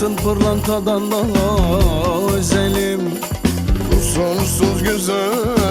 altın pırlantadan daha özelim Kusursuz güzel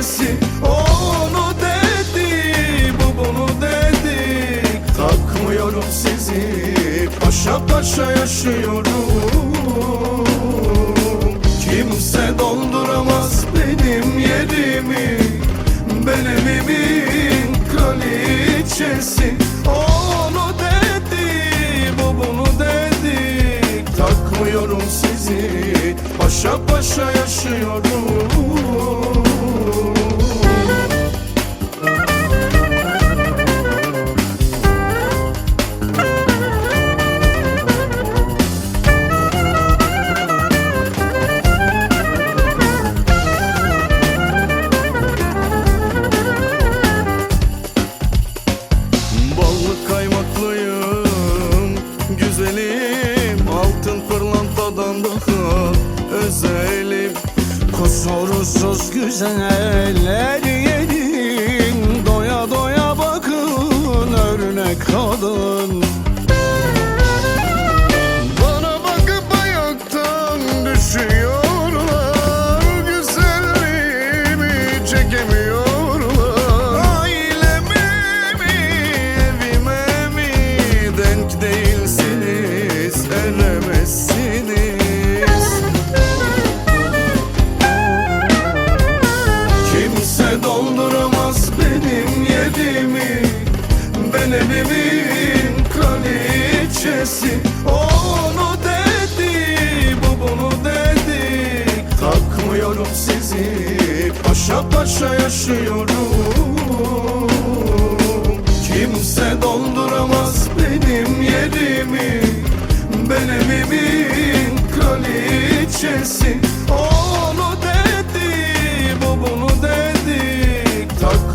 kraliçesi Onu dedi, bu bunu dedi. Takmıyorum sizi, paşa paşa yaşıyorum. Kimse dolduramaz benim yerimi Ben evimin kraliçesi. Onu dedi, bu bunu dedi. Takmıyorum sizi, paşa paşa yaşıyorum Kusursuz güzeller yedim Evimin kraliçesi. Onu dedi, bu bunu dedi. Takmıyorum sizi, paşa paşa yaşıyorum. Kimse dolduramaz benim yerimi. Ben evimin kraliçesi. Onu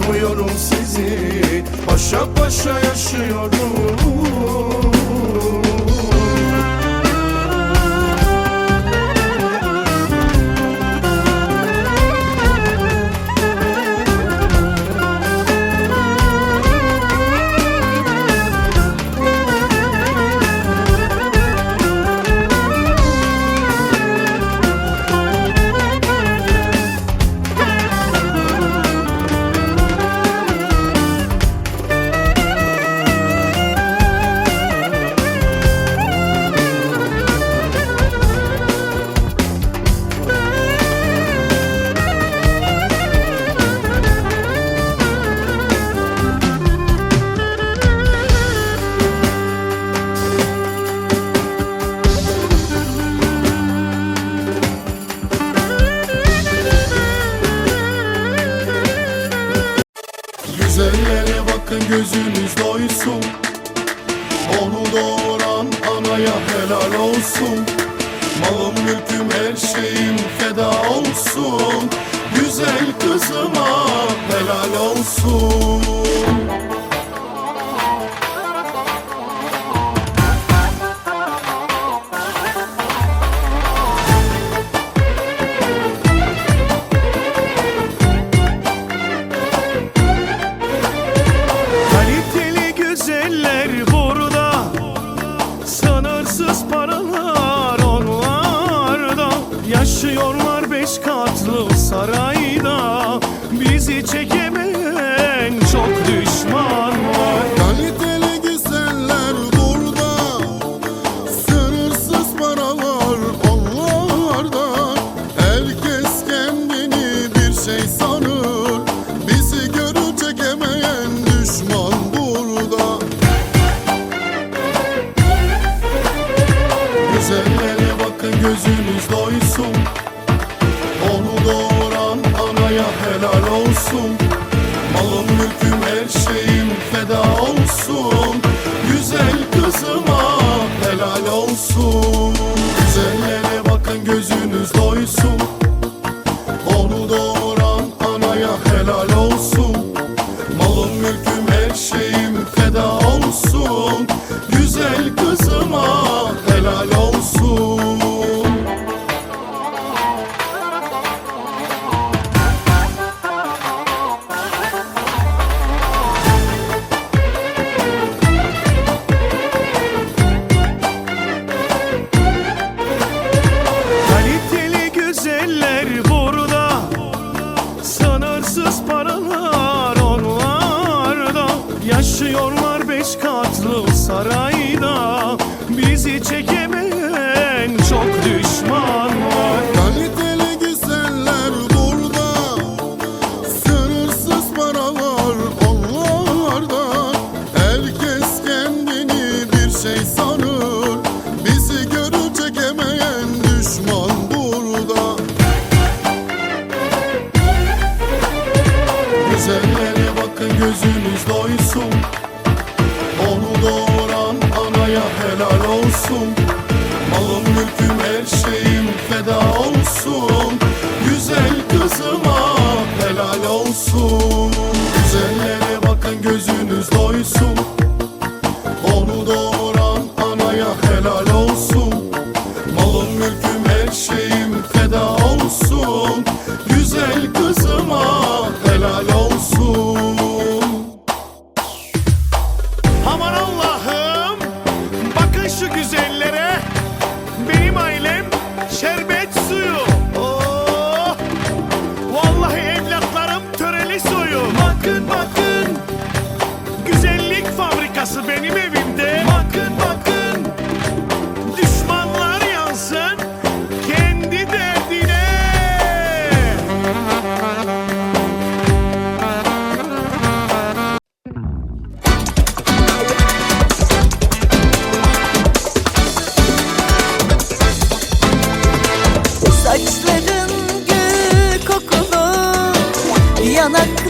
Takmıyorum sizi, paşa paşa yaşıyorum her şeyim feda olsun. Güzel kızıma helal olsun Güzellere bakın gözünüz doysun. Onu doğuran anaya helal olsun. Malım mülküm her şeyim feda olsun. Güzel kızıma helal olsun. Güzellere bakın gözünüz doysun. Yaşıyorlar beş katlı sarayda. Bizi çekin olsun. Güzel kızıma helal olsun. Güzellere bakın gözünüz doysun. Saçların gül kokulu Yanak